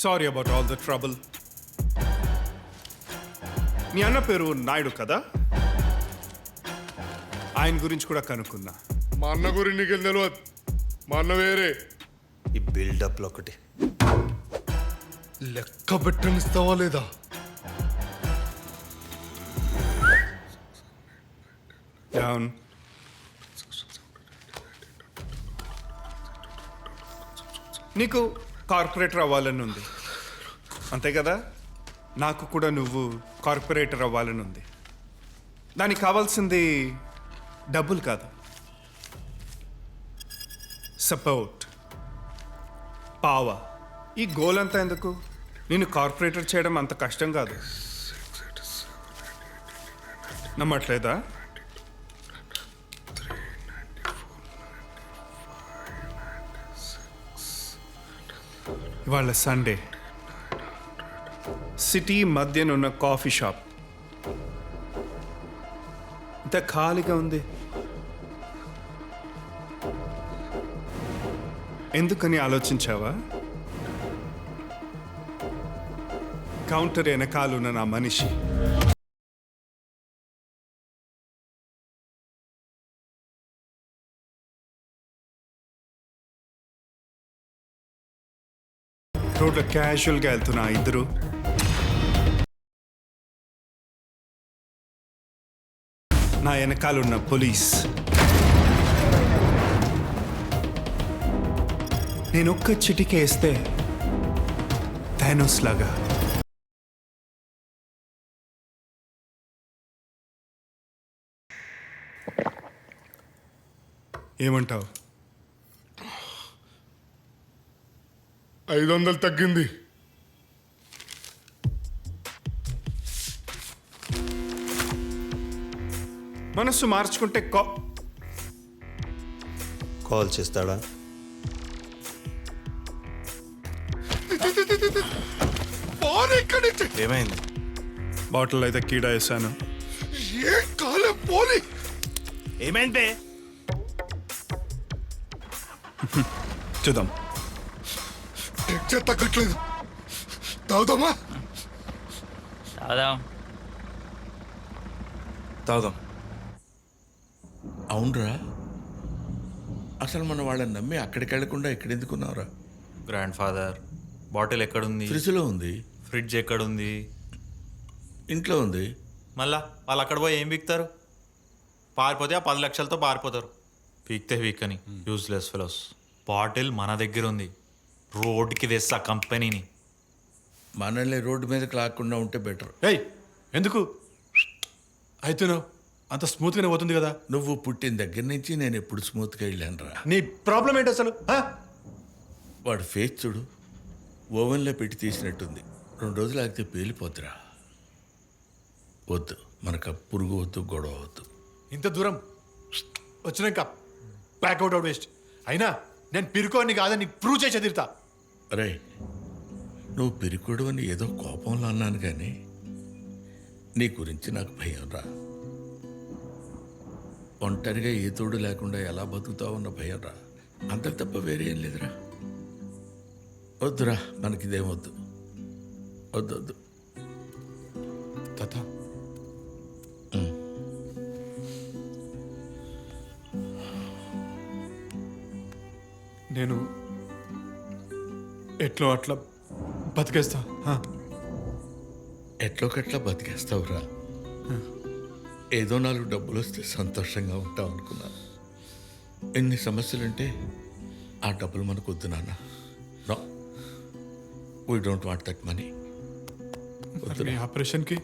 Sorry about all the trouble మీ అన్న పేరు నాయుడు కదా? ఆయన గురించి కూడా కనుక్కున్నా మా అన్న గురించి నీకు తెలియదు మా అన్న వేరే. ఈ బిల్డప్లో ఒకటి. లెక్క పెట్టనిస్తావా లేదా? డౌన్ నీకు కార్పొరేటర్ అవ్వాలని ఉంది. అంతే కదా? నాకు కూడా నువ్వు కార్పొరేటర్ అవ్వాలని ఉంది. దానికి కావాల్సింది డబ్బులు కాదు. సపోర్ట్. పావ. ఈ గోల్ అంతా ఎందుకు? నేను కార్పొరేటర్ చేయడం అంత కష్టం కాదు. నమ్మట్లేదా? వాళ్ళ సండే సిటీ మధ్యనున్న కాఫీ షాప్ ఇంత ఖాళీగా ఉంది. ఎందుకని ఆలోచించావా? కౌంటర్ వెనకాలన్న నా మనిషి. రోడ్లో క్యాజువల్గా వెళ్తున్నా ఇద్దరు. నా వెనకాలన్న పోలీస్. నేను ఒక్క చిటికేస్తే థానోస్ లాగా. ఏమంటావు? ఐదు వందలు తగ్గింది. మనస్సు మార్చుకుంటే కా కాల్ చేస్తాడా? నుంచి? ఏమైంది? బాటిల్ అయితే కీడా వేసాను ఏ కాలం పోని? ఏమైంది చూద్దాం. తగ్గట్లేదు తాగుదామా తాగుదాం. తాగుదాం. అవునరా. అసలు మన వాళ్ళని నమ్మి అక్కడికి వెళ్ళకుండా ఎక్కడెందుకున్నావురా? గ్రాండ్ ఫాదర్ బాటిల్ ఎక్కడుంది? ఫ్రిడ్జ్లో ఉంది. ఫ్రిడ్జ్ ఎక్కడుంది? ఇంట్లో ఉంది. మళ్ళా వాళ్ళు అక్కడ పోయి ఏం పీక్తారు? పారిపోతే ఆ పది లక్షలతో పారిపోతారు. పీక్తే వీక్ అని యూజ్లెస్ ఫెలోస్ బాటిల్ మన దగ్గర ఉంది. రోడ్కి తెస్తా కంపెనీని. మనల్ని రోడ్డు మీదకి లాక్కుండా ఉంటే బెటర్. ఏయ్ ఎందుకు? అయితేనో అంత స్మూత్గానే పోతుంది కదా. నువ్వు పుట్టిన దగ్గర నుంచి నేను ఎప్పుడు స్మూత్గా వెళ్ళానురా. నీ ప్రాబ్లం ఏంటి అసలు? ఆ? వాడు ఫేస్ చూడు ఓవెన్లో పెట్టి తీసినట్టుంది. రెండు రోజులు ఆగితే పేలిపోతురా వద్దు మనకు ఆ పురుగు వద్దు గొడవ వద్దు. ఇంత దూరం? వచ్చినాక బ్యాక్అవుట్ అవుట్ వేస్ట్ అయినా నేను పిరుకోని కాదని నీకు ప్రూవ్ చేసి తీరుతా రే నువ్వు పెరుకుడు అని ఏదో కోపంలో అన్నాను కానీ నీ గురించి నాకు భయం రా. ఒంటరిగా ఏ తోడు లేకుండా ఎలా బతుకుతావు అన్న భయం రా. అంతకు తప్ప వేరే ఏం లేదురా. వద్దురా మనకిదేం వద్దు. వద్దు వద్దు. తాత. నేను ఎట్లో అట్లా బతికేస్తా? ఎట్లోకట్లా బతికేస్తావురా? ఏదో నాలుగు డబ్బులు వస్తే సంతోషంగా ఉంటావు అనుకున్నాను ఎన్ని సమస్యలుంటే ఆ డబ్బులు మనకు వద్దు నాన్న. No? We don't want that money ఆపరేషన్కి?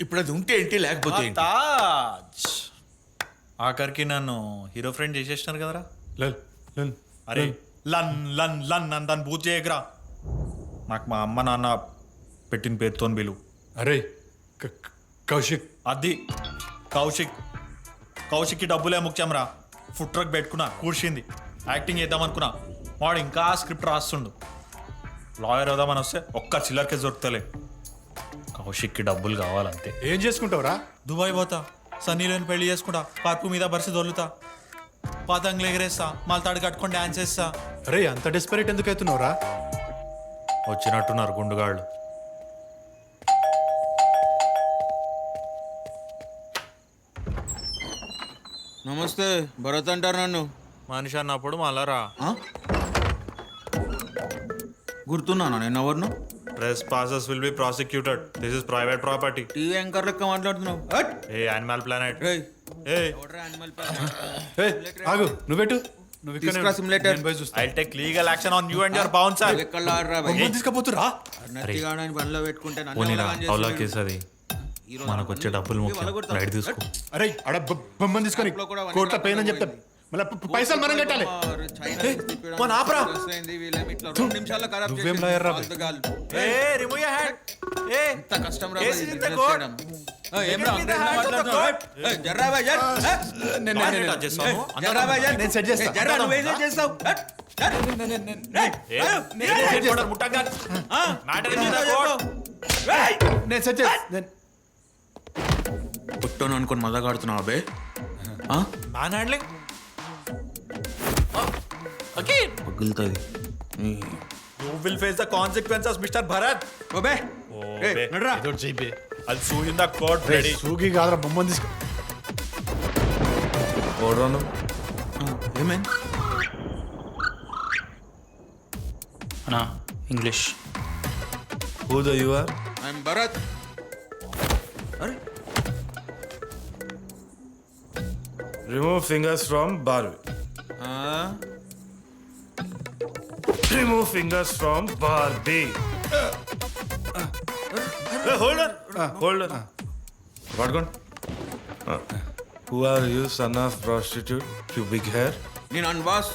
ఇప్పుడు అది ఉంటే ఏంటి లేకపోతే ఏంటి? తాజ్. ఆఖరికి నన్ను హీరో ఫ్రెండ్ చేసేసినారు కదరా? లల్ లల్ అరే లన్ లన్ లన్ అని దాన్ని బూత్ చేయకరా. నాకు మా అమ్మ నాన్న పెట్టిన పేరుతో బిలు అరే కౌశిక్. అది కౌశిక్. కౌశిక్కి డబ్బులే ముఖ్యం రా ఫుడ్ ట్రక్ పెట్టుకున్నా కూర్చింది. యాక్టింగ్ చేద్దామనుకున్నా. వాడు ఇంకా స్క్రిప్ట్ రాస్తుండు. లాయర్ అవుదామని వస్తే ఒక్క చిల్లరకే దొరుకుతలే. కౌశిక్కి డబ్బులు కావాలంతే. ఏం చేసుకుంటావురా? దుబాయ్ పోతా. సన్నీలోని పెళ్ళి చేసుకుంటా. పార్కు మీద బరిసి దొల్లుతా పాతంగులు ఎగరేస్తా మళ్ళీ తాడు కట్టుకొని డాన్స్ చేస్తా. అరే అంత డెస్పరేట్ ఎందుకు అవుతున్నావురా వచ్చినట్టున్నారు గుండుగాళ్ళు. నమస్తే భరత్ అంటారు నన్ను. మనిషి అన్నప్పుడు మళ్ళా రా? గుర్తున్నానా నేను ఎవరిను? Press passes will be prosecuted this is private property TV anchor లెక్క మాట్లాడుతున్నావు. హట్! ఏ యానిమల్ ప్లానెట్ ఆగు నువ్వెట్టు నువ్వు ఇక్కడే పోయి చూస్తా. Take legal action on you and your bouncer ఎక్కడ బండ్లో పెట్టుకుంటే నన్ను అవులా? కేసు అది మనకు వచ్చే డబ్బులు ముఖ్యం. తీసుకో. అరే బొమ్మను తీసుకొని కోట్ల పెయిన్ అని చెప్తా. పోయింది. మళ్ళీ పైసలు మనం కట్టాలి మన ఆపరా. నువ్వేం లాయర్ రా. ఏ రిమూవ్ యువర్ హ్యాండ్ ఏ కష్టం రా. ఏ, రా, జర్రా జర్. నేను- బాగానే నేను- టచ్ చేస్తావు. ఏ, అందరం జర్రా భయ్, జర్. నేను సెట్ చేస్తా. ఏ, జర్రా, నువ్వేం చేస్తావు హట్, జర్. రేయ్, ఏ, అయ్యో, ఏ, ఏ, చూడండి, ముట్టంగా. ఆ, Matter is in ఏంటో the court. చెప్పు. రేయ్. నేను సెట్ చేస్తా నేను- పుట్టోను అనుకొని మజాగాడుతున్నావు అబే manhandling okay పగులుతుంది. You will face the consequences mister Bharat obey ఓ, రేయ్, బే. నడురా. ఏదో బే. అది సూ ఇన్ ద రేయ్, రెడీ. సూకి కాదురా బొమ్మను తీసుకో. ఓడరాను ఏమైంది? అన్నా English. Who the you are I'm Bharat అరే. రిమూవ్ ఫింగర్స్ ఫ్రమ్ బార్బీ ఆ, remove fingers from Barbie holder holder పట్టుకోండి who are you son of prostitute cubic hair నేను అన్ బాస్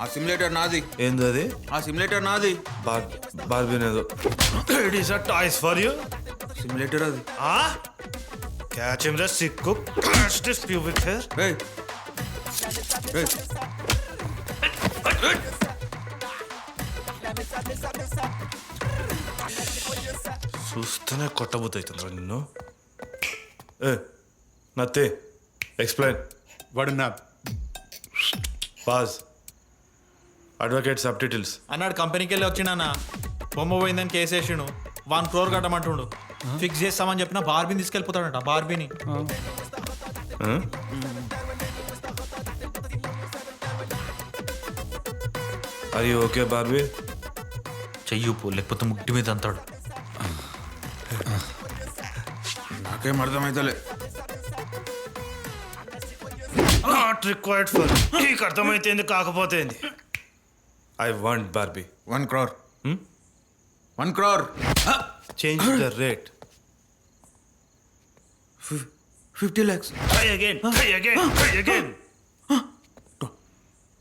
ఆ సిమ్యులేటర్ నాది ఏంది అది ఆ సిమ్యులేటర్ నాది bar బార్బీనేదో it is a toys for you simulator అది క్యాచ్ హిమ్ ద సిక్కు క్యాచ్ దిస్ క్యూబిక్ హెయిర్ రేయ్ రేయ్ చూస్తేనే కొట్టబోతుందిరా నిన్ను. ఏ నత్తే ఎక్స్ప్లెయిన్. వాడు నా పాజ్ అడ్వకేట్ సబ్ టైటిల్స్ అన్నాడు కంపెనీకి వెళ్ళి వచ్చినా బొమ్మ పోయిందని కేసేసిండు వన్ క్రోర్ కట్టమంటుండు. ఫిక్స్ చేస్తామని చెప్పిన బార్బీని తీసుకెళ్ళిపోతాడంట బార్బీని. అది ఓకే బార్బీ చెయ్యుపు లేకపోతే ముట్టి మీద అంతాడు. నాకేం అర్థమైతలే. నాట్ రిక్వైర్డ్ ఫర్ నీకు అర్థమైతేంది కాకపోతేంది? I want Barbie one crore one crore change the rate fifty lakhs try again try again try again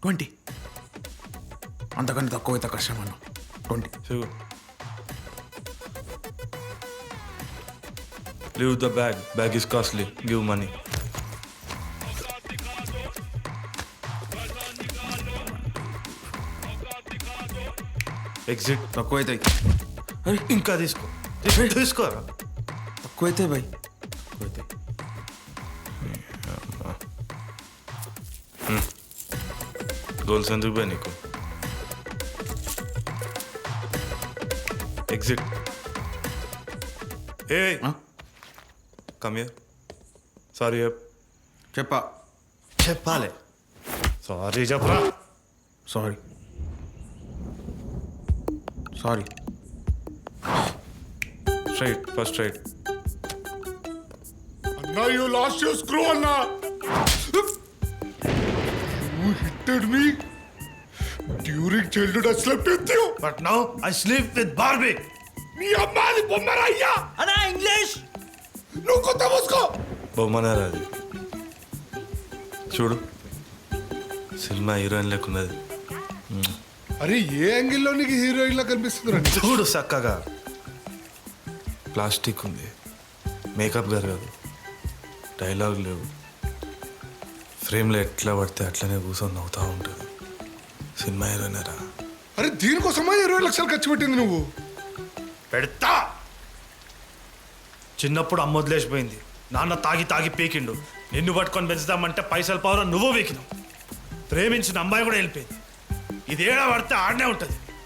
twenty అంతకంటే తక్కువ అయితే కష్టం అన్న twenty leave the bag bag is costly give money exit తక్కువ అవుతాయి ఇంకా తీసుకో. తీసుకో, తీసుకోరా? తక్కువ అవుతాయి బాయ్ గోల్స్ ఎందుకు పోయి నీకు? ఎగ్జిట్ ఏ Huh? కమ్ హియర్ సారీ చెప్పా. చెప్పాలి. సారీ చెప్పరా. Sorry sorry straight first straight అన్నా యూ లాస్ట్ యూర్ స్క్రూ అన్నా. You hitted during childhood. I slept with you. But now I sleep with Barbie నీ అమ్మాది బొమ్మరా అయ్యా అన్నా ఇంగ్లీష్ నువ్వు కొత్త మూసుకో బొమ్మనేరా అది చూడు సినిమా హీరోయిన్ లేకున్నది. అరే ఏ యాంగిల్లో నీకు హీరోయిన్ లా కనిపిస్తుంది చూడు చక్కగా. ప్లాస్టిక్ ఉంది. మేకప్ గారు కాదు. డైలాగ్ లేవు. ఫ్రేమ్లో ఎట్లా పడితే అట్లనే కూర్చొని నవ్వుతూ ఉంటుంది. సినిమా హీరోయినరా అరే దీనికోసమా ఇరవై లక్షలు ఖర్చు పెట్టింది నువ్వు? పెడతా! చిన్నప్పుడు అమ్మ వదిలేసిపోయింది. నాన్న తాగి తాగి పీకిండు. నిన్ను పట్టుకొని పెంచుదామంటే పైసలు పవర్ నువ్వు వీకినావు ప్రేమించిన అమ్మాయి కూడా వెళ్ళిపోయింది. ఇది ఏడా పడితే ఆడనే ఉంటుంది.